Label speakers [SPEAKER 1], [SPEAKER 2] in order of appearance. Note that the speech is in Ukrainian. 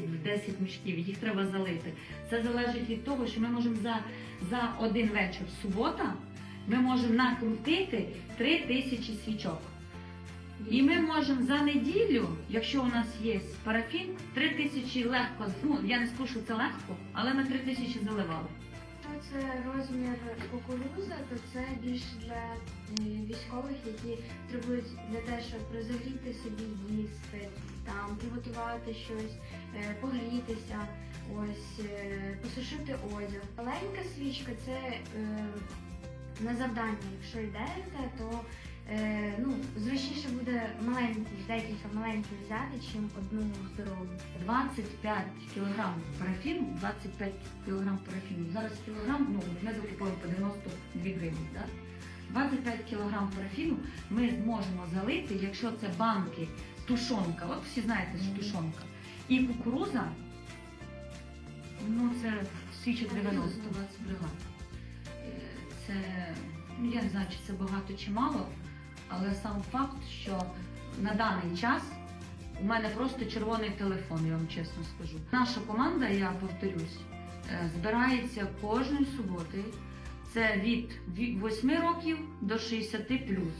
[SPEAKER 1] організмів, 10 мішків, їх треба залити. Це залежить від того, що ми можемо за за один вечір субота ми можемо накрутити 3 тисячі свічок.
[SPEAKER 2] І ми
[SPEAKER 1] можемо за неділю, якщо у нас є парафін, 3 тисячі легко, ну я не скажу, що це легко, але ми 3 тисячі заливали.
[SPEAKER 2] Якщо це розмір кукурудзи, то це більше для е, військових, які требують для те, щоб розігріти собі їсти, там приготувати щось, е, погрітися, ось е, посушити одяг. Маленька свічка це на завдання. Якщо йдете, то е, ну, зручніше буде маленьку, декілька маленьких взяти, чим одну здорову.
[SPEAKER 1] 25 кілограм парафіну, 25 кілограм парафіну. Зараз кілограм, ну ми закупуємо по 92 гривні. Да? 25 кілограм парафіну ми зможемо залити, якщо це банки, тушонка. От всі знаєте, що тушонка. І кукуруза, ну це свічок 90 бригад. Е, Це, ну я не знаю, чи це багато чи мало, але сам факт, що на даний час у мене просто червоний телефон, я вам чесно скажу. Наша команда, я повторюсь, е, збирається кожної суботи. Це від 8 років до 60 плюс.